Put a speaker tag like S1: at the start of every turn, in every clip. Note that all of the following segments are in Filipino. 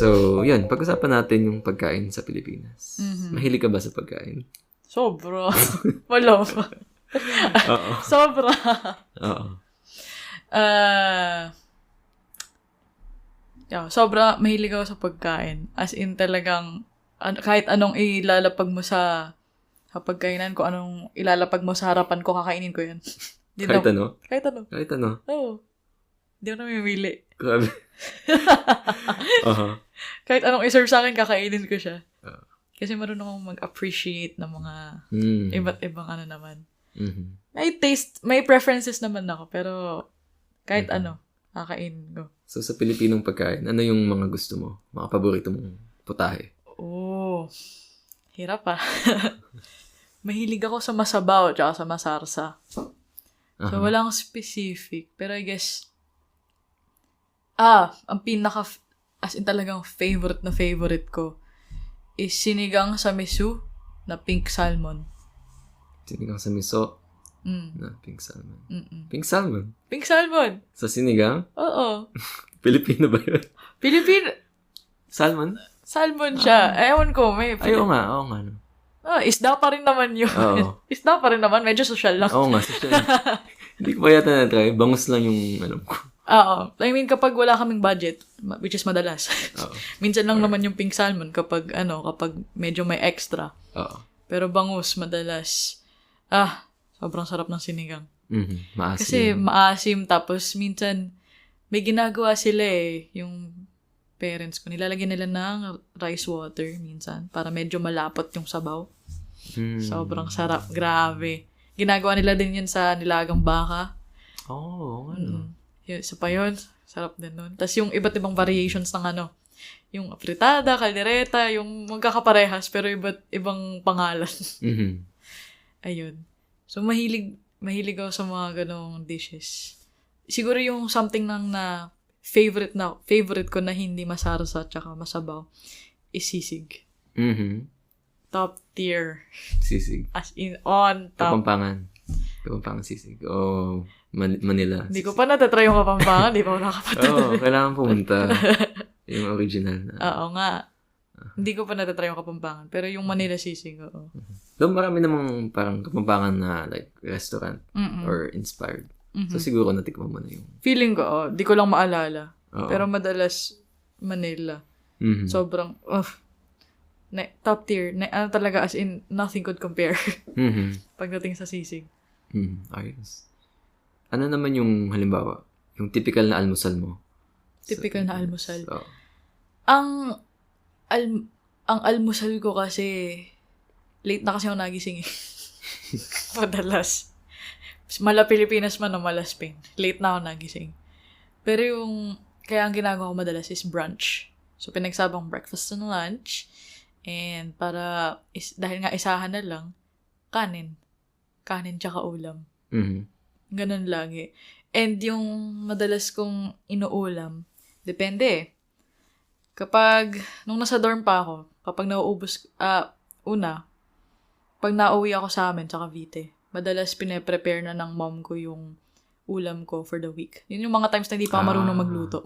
S1: So, yun. Pag-usapan natin yung pagkain sa Pilipinas.
S2: Mhm.
S1: Mahilig ka ba sa pagkain?
S2: Sobra. Wala pa.
S1: Oo.
S2: Sobra.
S1: Oo.
S2: Ah... yeah, sobra mahilig ako sa pagkain. As in talagang an- kahit anong ilalapag mo sa sa pagkainan ko, anong ilalapag mo sa harapan ko, kakainin ko yan. Di
S1: Kahit ano?
S2: Kahit ano.
S1: Kahit ano?
S2: Oo. Di ako namimili.
S1: Grabe. Aha.
S2: Kahit anong iserve sa akin, kakainin ko siya.
S1: Oo.
S2: Kasi marunong akong mag-appreciate ng mga
S1: Mm.
S2: iba't ibang ano naman.
S1: Mhm.
S2: May taste, may preferences naman ako, pero kahit
S1: Mhm.
S2: ano, kakainin ko.
S1: So, sa Pilipinong pagkain, ano yung mga gusto mo? Mga paborito mong putahe?
S2: Oh, hirap ah. Mahilig ako sa masabaw at sa masarsa. So, walang specific. Pero I guess, ah, ang pinaka, as in talagang favorite na favorite ko is sinigang sa miso na pink salmon.
S1: Sinigang sa miso
S2: Mm.
S1: na pink salmon.
S2: Mm-mm.
S1: Pink salmon?
S2: Pink salmon!
S1: Sa sinigang?
S2: Oo.
S1: Pilipino ba yun?
S2: Pilipino,
S1: Salmon?
S2: salmon siya. Ewan ko, may...
S1: Ay, oo nga. Oo nga. No.
S2: Ah, isda pa rin naman yun.
S1: Oo.
S2: isda pa rin naman. Medyo social lang.
S1: Oo nga. Social. Hindi ko pa yata na-try. Bangus lang yung alam ko.
S2: Oo. I mean, kapag wala kaming budget, which is madalas, minsan lang naman yung pink salmon kapag, ano, kapag medyo may extra.
S1: Oo.
S2: Pero bangus, madalas, ah, sobrang sarap ng sinigang.
S1: Mhm. Maasim.
S2: Kasi maasim, tapos minsan, may ginagawa sila eh, yung parents ko. Nilalagyan nila ng rice water minsan para medyo malapot yung sabaw.
S1: Mm.
S2: Sobrang sarap. Grabe. Ginagawa nila din yun sa nilagang baka.
S1: Oo, oh, ano.
S2: Mm. Yun, isa pa yun. Sarap din nun. Tapos yung iba't ibang variations ng ano, yung fritada, kaldereta, yung magkakaparehas pero iba't ibang pangalan.
S1: Mhm.
S2: Ayun. So, mahilig, mahilig ako sa mga ganong dishes. Siguro yung something nang na favorite na, favorite ko na hindi masarsa at saka masabaw is sisig.
S1: Mhm.
S2: Top tier.
S1: Sisig.
S2: As in, on top.
S1: Kapampangan. Kapampangan sisig. O Man- Manila.
S2: Hindi ko pa natatry yung kapampangan. Di pa ako nakapunta.
S1: Oo, kailangan pumunta. yung original na.
S2: Oo nga. Hindi ko pa natatry yung kapampangan. Pero yung Manila sisig, oo.
S1: Doon marami namang parang kapampangan na like restaurant
S2: Mm-mm.
S1: or inspired.
S2: Mhm.
S1: So siguro natikman mo na yung.
S2: Feeling ko, oh, di ko lang maalala.
S1: Oo.
S2: Pero madalas, Manila.
S1: Mhm.
S2: Sobrang, oh, na, top tier. Na, ano talaga, as in, nothing could compare
S1: Mhm.
S2: pagdating sa sisig.
S1: Mhm. Ayos. Ano naman yung halimbawa? Yung typical na almusal mo?
S2: Typical na almusal.
S1: Oo.
S2: Ang, al, ang almusal ko kasi, late na kasi ako nagising eh. Madalas. Mala Pilipinas man o mala Spain. Late na ako nagising. Pero yung, kaya ang ginagawa ko madalas is brunch. So, pinagsabang breakfast and lunch. And para, is, dahil nga isahan na lang, kanin. Kanin tsaka ulam.
S1: Mhm.
S2: Ganun lagi. And yung madalas kong inuulam, depende eh. Kapag, nung nasa dorm pa ako, kapag nauubos, ah, una, pag nauwi ako sa amin sa Cavite, madalas pine-prepare na ng mom ko yung ulam ko for the week. Yun yung mga times na hindi pa ako marunong
S1: Ah.
S2: magluto.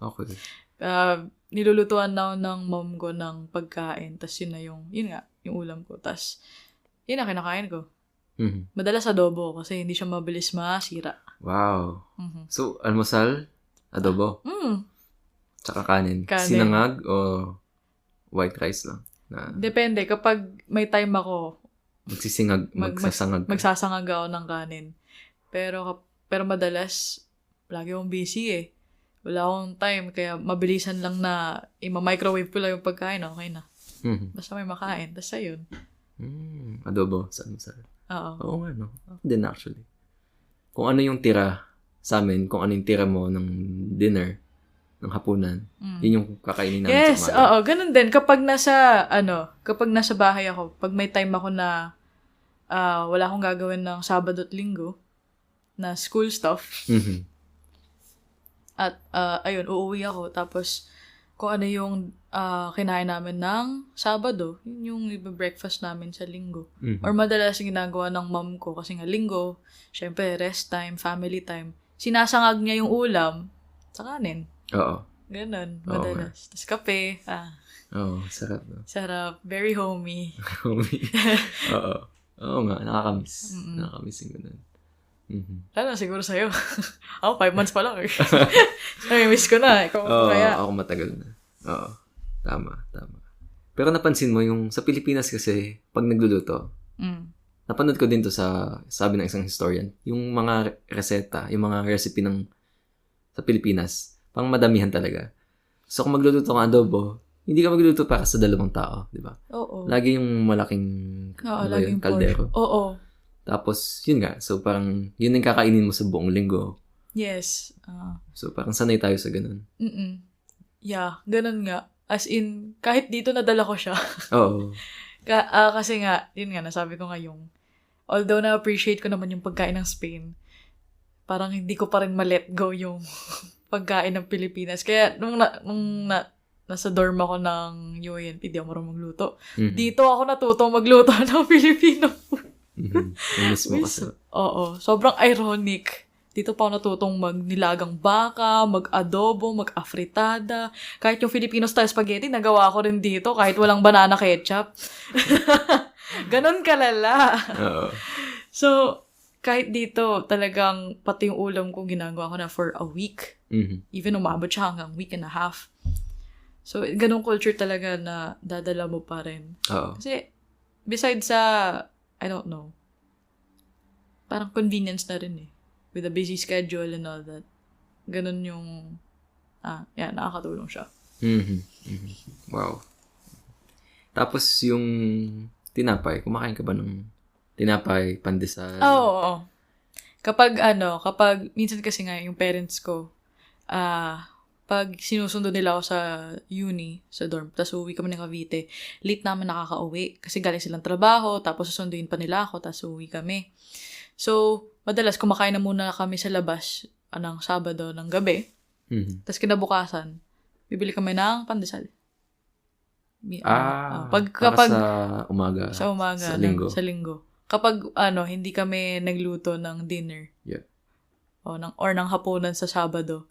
S1: Okay.
S2: Ah, nilulutuan na ng mom ko ng pagkain. Tapos yun na yung, yun nga, yung ulam ko. Tapos, yun na kinakain ko.
S1: Mhm.
S2: Madalas adobo kasi hindi siya mabilis masira.
S1: Wow.
S2: Mhm.
S1: So, almusal, adobo,
S2: Mm,
S1: tsaka kanin.
S2: Kanin.
S1: Sinangag o white rice lang? Na
S2: depende. Kapag may time ako,
S1: magsisingag,
S2: Mag-
S1: magsasangag. ka.
S2: magsasangag ako ng kanin. Pero, pero madalas, lagi akong busy eh. Wala akong time, kaya mabilisan lang na ima-microwave ko lang yung pagkain, okay na.
S1: Mhm.
S2: Basta may makain. Basta yun.
S1: Mm, adobo sa almusal.
S2: Oo.
S1: Oo nga, no? Din actually. Kung ano yung tira sa amin, kung ano yung tira mo ng dinner, ng hapunan,
S2: Mm.
S1: yun yung kakainin namin
S2: Yes,
S1: sa umaga.
S2: oo. Ganun din. Kapag nasa, ano, kapag nasa bahay ako, pag may time ako na ah, wala akong gagawin ng Sabado at Linggo, na school stuff,
S1: Mhm.
S2: At, ah, ayun, uuwi ako. Tapos, kung ano yung ah, kinain namin ng Sabado, yun yung iba-breakfast namin sa linggo.
S1: Mhm.
S2: Or madalas ginagawa ng mom ko kasi nga linggo, syempre rest time, family time. Sinasangag niya yung ulam sa kanin.
S1: Oo.
S2: Ganon, madalas. Tapos kape, ah,
S1: Oo, sarap. No?
S2: sarap, very homey.
S1: Homie. Oo. Oo nga, nakakamiss.
S2: Mm-mm.
S1: Nakakamiss yung ganun. Mhm.
S2: Lalo siguro sa'yo. Ako, five months pa lang eh. Ay, miss ko na. Ikaw
S1: Oo,
S2: kaya.
S1: ako matagal na. Oo. Tama, tama. Pero napansin mo, yung sa Pilipinas kasi, pag nagluluto,
S2: Mm.
S1: napanood ko din to sa, sabi ng isang historian, yung mga reseta, yung mga recipe ng sa Pilipinas, pang madamihan talaga. So, kung magluluto ka adobo, hindi ka magluluto para sa dalawang tao, di ba?
S2: Oo.
S1: Lagi yung malaking
S2: Oo,
S1: ano ba yun,
S2: laging
S1: kaldero.
S2: Oo.
S1: Tapos, yun nga. So, parang, yun yung kakainin mo sa buong linggo.
S2: Yes. Ah.
S1: So, parang sanay tayo sa ganun.
S2: mm Yeah, ganun nga. As in, kahit dito nadala ko siya.
S1: Oo.
S2: Ka- ah, kasi nga, yun nga, nasabi ko nga yung, although na-appreciate ko naman yung pagkain ng Spain, parang hindi ko pa rin ma-let go yung pagkain ng Pilipinas. Kaya, nung, na, nung na, nasa dorm ako ng UANP, di ako marunong magluto.
S1: Mhm.
S2: Dito ako natutong magluto ng Filipino food.
S1: Mhm. Namiss mo kasi.
S2: Oo, sobrang ironic. Dito pa ako natutong magnilagang baka, mag-adobo, mag-afritada. Kahit yung Filipino style spaghetti, nagawa ko rin dito kahit walang banana ketchup. Ganon kalala.
S1: Oo.
S2: So, kahit dito, talagang pati yung ulam ko ginagawa ko na for a week.
S1: Mhm.
S2: Even umabot siya hanggang week and a half. So, ganong culture talaga na dadala mo pa rin.
S1: Oo.
S2: Kasi, besides sa, I don't know, parang convenience na rin eh. With a busy schedule and all that. Ganun yung, ah, yan, nakakatulong siya.
S1: Mhm. Mhm. Wow. Tapos yung tinapay, kumakain ka ba ng tinapay, pandesal?
S2: Oo, oo, oo. Kapag ano, kapag, minsan kasi nga yung parents ko, ah, pag sinusundo nila ako sa uni, sa dorm, tapos uwi kami ng Cavite, late namin nakaka-uwi. Kasi galing silang trabaho, tapos susunduin pa nila ako, tapos uwi kami. So, madalas kumakain na muna kami sa labas ah, ng Sabado ng gabi.
S1: Mhm.
S2: Tapos kinabukasan, bibili kami ng pandesal. Mi-
S1: Ah,
S2: pag,
S1: para
S2: kapag,
S1: sa umaga.
S2: sa umaga.
S1: Sa
S2: ng-
S1: linggo.
S2: sa linggo. Kapag, ano, hindi kami nagluto ng dinner.
S1: Yeah.
S2: O, ng, or ng hapunan sa Sabado.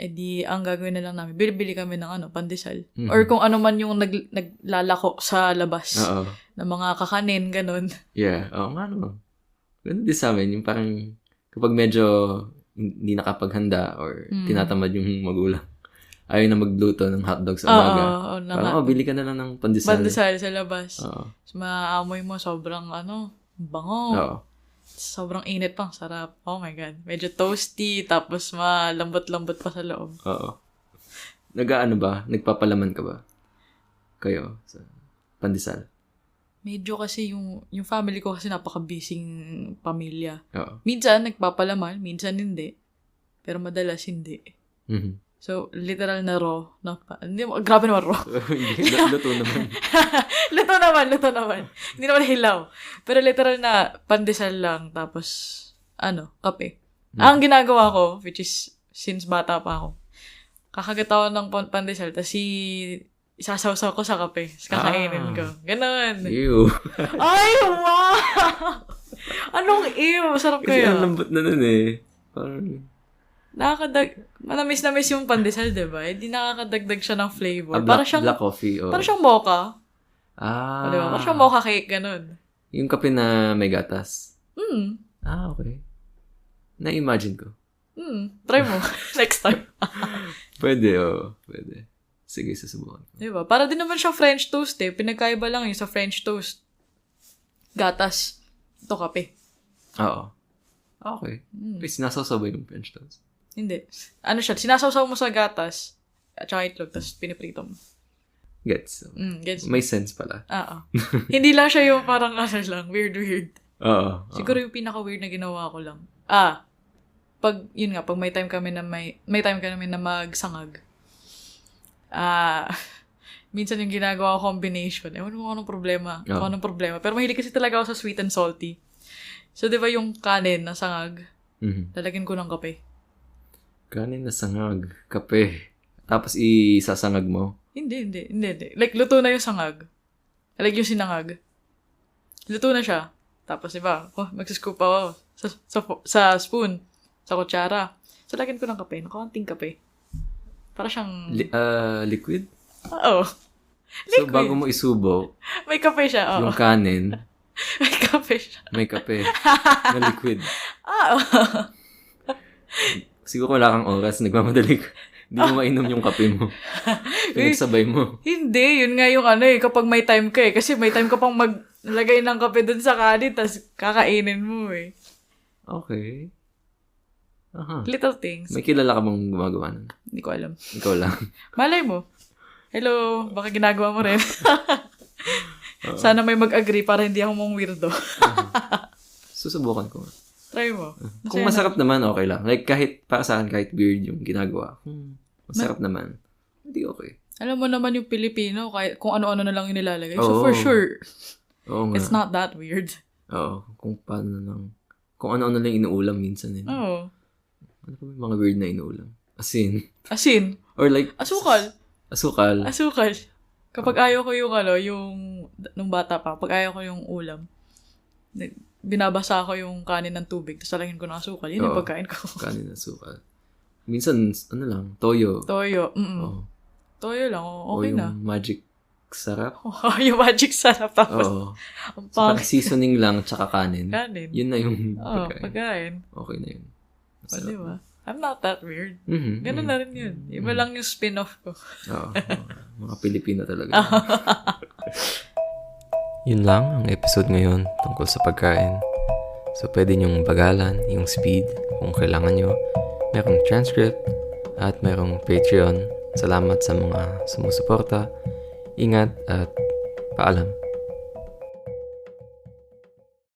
S2: Eh di, ang gagawin na lang namin, bili-bili kami ng ano, pandesal.
S1: Mhm.
S2: Or kung ano man yung nag, naglalako sa labas
S1: Oo.
S2: ng mga kakanin, ganun.
S1: Yeah. Oo nga naman. Ganun din sa amin. Yung parang kapag medyo hindi nakapaghanda or
S2: Mm.
S1: tinatamad yung magulang, ayaw na magluto ng hotdog sa
S2: Oo,
S1: umaga.
S2: oo, na
S1: Parang,
S2: nga.
S1: oh, bili ka na lang ng pandesal.
S2: Pandesal sa labas.
S1: Oo.
S2: Tapos maaamoy mo, sobrang ano, bango.
S1: Oo.
S2: Sobrang init pang sarap. Oh my God. Medyo toasty, tapos malambot-lambot pa sa loob.
S1: Oo. Nag-ano ba? Nagpapalaman ka ba? Kayo sa pandesal?
S2: Medyo kasi yung, yung family ko kasi napaka-busy pamilya.
S1: Oo.
S2: Minsan nagpapalaman, minsan hindi. Pero madalas hindi.
S1: Mhm.
S2: So, literal na raw. Na, hindi, grabe naman raw.
S1: Hindi, luto naman.
S2: luto naman, luto naman. Hindi naman hilaw. Pero literal na pandesal lang, tapos, ano, kape.
S1: Hmm.
S2: Ang ginagawa ko, which is, since bata pa ako, kakagat ako ng pan- pandesal, tapos si, isasawsaw ko sa kape. Tapos kakainin
S1: Ah.
S2: ko. Ganon.
S1: Ew.
S2: Ay, wow! Anong ew? Sarap
S1: Kasi
S2: kaya.
S1: ang lambot na nun eh. Parang,
S2: Nakakadag... Manamis na miss yung pandesal, di ba? Hindi nakakadagdag siya ng flavor.
S1: black,
S2: para siyang,
S1: black coffee. Oh.
S2: para siyang mocha.
S1: ah.
S2: O, di ba? Para siyang mocha cake, ganun.
S1: Yung kape na may gatas.
S2: Hmm.
S1: Ah, okay. Na-imagine ko.
S2: Hmm. Try mo. Next time.
S1: Pwede, oo. Pwede. Sige, susubukan ko.
S2: Di ba? Para din naman siya French toast eh. Pinagkaiba lang yung sa French toast. Gatas. Ito kape.
S1: Oo. Ah, Okay.
S2: Hmm.
S1: Wait, sinasawsaw ba yung French toast?
S2: Hindi. Ano siya? Sinasawsaw mo sa gatas. At saka itlog. Tapos piniprito mo.
S1: Gets.
S2: Hmm. Gets.
S1: May sense pala.
S2: Ah. Hindi lang siya yung parang ano lang. Weird, weird.
S1: Oo. oo.
S2: Siguro yung pinaka-weird na ginawa ko lang. Ah, pag, yun nga, pag may time kami na may, may time kami na magsangag. Ah, minsan yung ginagawa ko combination. Ewan mo kung anong problema.
S1: Oo.
S2: Kung anong problema. Pero mahilig kasi talaga ako sa sweet and salty. So, di ba yung kanin na sangag,
S1: Mhm.
S2: lalagyan ko ng kape.
S1: Kanin na sangag. Kape. Tapos isasangag mo.
S2: Hindi, hindi, hindi, hindi. Like, luto na yung sangag. Like, yung sinangag. Luto na siya. Tapos, di ba, oh, magsiscoop ako sa, sa, sa spoon, sa kutsara. So, lagyan ko ng kape, ng kaunting kape. Para siyang...
S1: Li- ah, liquid?
S2: Oo.
S1: So,
S2: Liquid.
S1: bago mo isubo,
S2: May kape siya, oo.
S1: yung kanin,
S2: May kape siya.
S1: may kape na liquid.
S2: Oo.
S1: Siguro wala kang oras, nagmamadali ka. Hindi mo mainom yung kape mo. Pinagsabay mo.
S2: Hindi, yun nga yung ano eh, kapag may time ka eh. Kasi may time ka pang maglagay ng kape dun sa kanin, tas kakainin mo eh.
S1: Okay. Aha.
S2: Little things.
S1: May kilala ka bang gumagawa nun?
S2: Hindi ko alam.
S1: Ikaw lang.
S2: Malay mo. Hello, baka ginagawa mo rin. Sana may mag-agree para hindi ako mong weirdo.
S1: Susubukan ko.
S2: Try mo.
S1: Kung masarap naman, okay lang. Like, kahit, para sa akin, kahit weird yung ginagawa. Kung masarap naman, hindi okay.
S2: Alam mo naman yung Pilipino, kahit kung ano-ano na lang yung nilalagay. So
S1: Oo.
S2: for sure,
S1: Oo nga.
S2: it's not that weird.
S1: Oo. Kung paano lang. Kung ano-ano lang inuulam minsan. Eh.
S2: Oo.
S1: Ano pa ba yung mga weird na inuulam? Asin.
S2: Asin.
S1: Or like,
S2: Asukal.
S1: asukal.
S2: Asukal. Kapag ayaw ko yung ano, yung, nung bata pa, pag ayaw ko yung ulam, binabasa ko yung kanin ng tubig, tapos talagin ko ng asukal. Yun yung
S1: Oo.
S2: pagkain ko.
S1: Kanin asukal. Minsan, ano lang, toyo.
S2: Toyo. Mm
S1: Oo.
S2: Toyo lang. oo,
S1: o
S2: Okay
S1: yung
S2: na.
S1: magic sarap.
S2: yung magic sarap. Tapos,
S1: Oo.
S2: ang
S1: So, parang seasoning lang, tsaka kanin.
S2: kanin.
S1: Yun na yung
S2: Oo,
S1: pagkain.
S2: pagkain.
S1: Okay na yun.
S2: O,
S1: Masarap.
S2: di ba? I'm not that weird.
S1: Mhm,
S2: Ganun
S1: mhm.
S2: na rin yun. Iba lang yung spin-off ko.
S1: Oo. oo. mga Pilipino talaga. Yun lang ang episode ngayon tungkol sa pagkain. So, pwede nyong bagalan yung speed kung kailangan nyo. Merong transcript at merong Patreon. Salamat sa mga sumusuporta. Ingat at paalam.